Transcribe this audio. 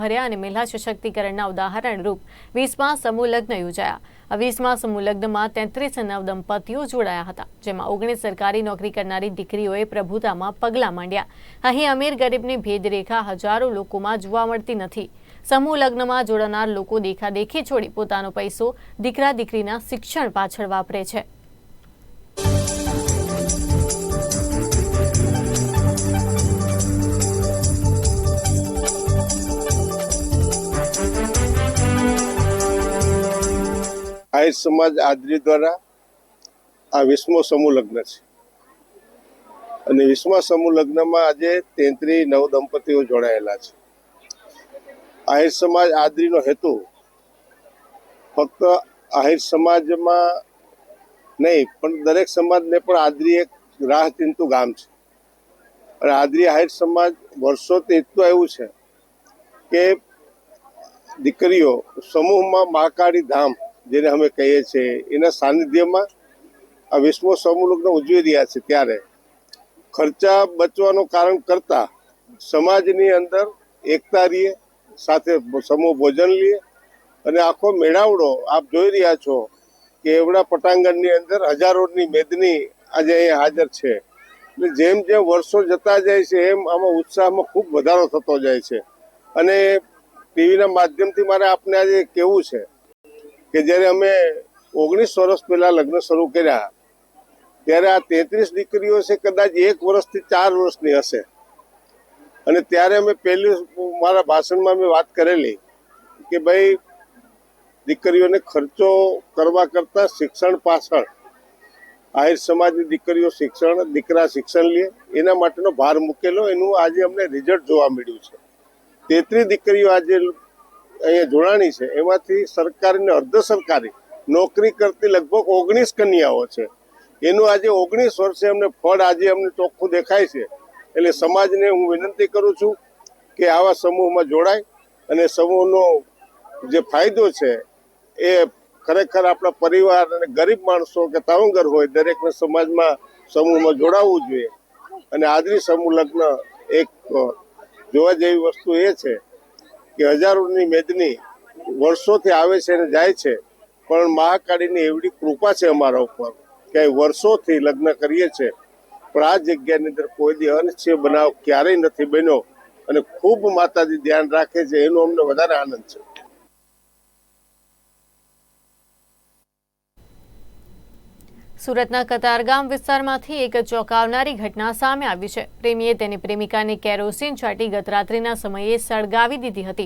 ભર્યા અને મહિલા સશક્તિકરણના ઉદાહરણ રૂપ વીસમાં સમૂહ લગ્ન યોજાયા. વીસમાં સમૂહ લગ્નમાં તેત્રીસ નવ દંપતીઓ જોડાયા હતા, જેમાં ઓગણીસ સરકારી નોકરી કરનારી દીકરીઓએ પ્રભુતામાં પગલાં માંડ્યા. અહીં અમીર ગરીબની ભેદરેખા હજારો લોકોમાં જોવા મળતી નથી. સમૂહ લગ્નમાં જોડાનાર લોકો દેખાદેખી છોડી પોતાનો પૈસો દીકરા દીકરીના શિક્ષણ પાછળ વાપરે છે. આહિર સમાજ આદરી દ્વારા આ વિશ્વ સમૂહ લગ્ન છે. અને વિશ્વ સમૂહ લગ્નમાં આજે તેત્રી નવ દંપતીઓ જોડાયેલા છે. આહિર સમાજ આદરીનો હેતુ ફક્ત આહિર સમાજમાં નહીં, પણ દરેક સમાજને પણ આદરી એક રાહ ચિંતુ ગામ છે. અને આદરી આહિર સમાજ વર્ષોથી એટલું આવ્યું છે કે દીકરીઓ સમૂહમાં મહાકાળી ધામ જેને અમે કહીએ છીએ, એના સાનિધ્યમાં આ વિશ્વ સમૂહ ઉજવી રહ્યા છે ત્યારે. ખર્ચા બચવાનું કારણ કરતાં સમાજની અંદર એકતા રહીએ, સાથે સમૂહ ભોજન લઈએ. અને આખો મેળાવડો આપ જોઈ રહ્યા છો કે એવડા પટાંગણની અંદર હજારોની મેદની આજે અહીંયા હાજર છે. એટલે જેમ જેમ વર્ષો જતા જાય છે, એમ આમાં ઉત્સાહમાં ખૂબ વધારો થતો જાય છે. અને ટીવીના માધ્યમથી મારે આપને આજે કેવું છે કે જ્યારે અમે ઓગણીસ વર્ષ પહેલા લગ્ન શરૂ કર્યા, ત્યારે આ તેત્રીસ દીકરીઓ છે કદાચ એક વર્ષથી ચાર વર્ષની હશે. અને ત્યારે અમે પહેલી મારા ભાષણમાં મેં વાત કરેલી કે ભાઈ, દીકરીઓને ખર્ચો કરવા કરતાં શિક્ષણ પાછળ, આહિર સમાજની દીકરીઓ શિક્ષણ, દીકરા શિક્ષણ લે, એના માટેનો ભાર મૂકેલો. એનું આજે અમને રિઝલ્ટ જોવા મળ્યું છે. તેત્રી દીકરીઓ આજે અહીંયા જોડાણી છે. એમાંથી સરકારી અને અર્ધ સરકારી નોકરી કરતી લગભગ ઓગણીસ કન્યાઓ છે. એનું આજે ઓગણીસ વર્ષે અમને ફળ આજે અમને ચોખ્ખું દેખાય છે. એટલે સમાજને હું વિનંતી કરું છું કે આવા સમૂહમાં જોડાય અને સમૂહનો જે ફાયદો છે એ ખરેખર આપણા પરિવાર અને ગરીબ માણસો કે તાવંગર હોય દરેકને સમાજમાં સમૂહમાં જોડાવવું જોઈએ. અને આજની સમૂહ લગ્ન એક જોવા જેવી વસ્તુ એ છે કે હજારોની મેદની વર્ષોથી આવે છે અને જાય છે, પણ મહાકાળીની એવડી કૃપા છે અમારા ઉપર કે વર્ષોથી લગ્ન કરીએ છીએ પણ આ જગ્યાની અંદર કોઈ દી અનિચ્છય બનાવ ક્યારેય નથી બન્યો અને ખૂબ માતાજી ધ્યાન રાખે છે, એનો અમને વધારે આનંદ છે. સુરતના કતારગામ વિસ્તારમાંથી એક ચોંકાવનારી ઘટના સામે આવી છે. પ્રેમીએ તેની પ્રેમિકાને કેરોસીન છાંટી ગત રાત્રિના સમયે સળગાવી દીધી હતી.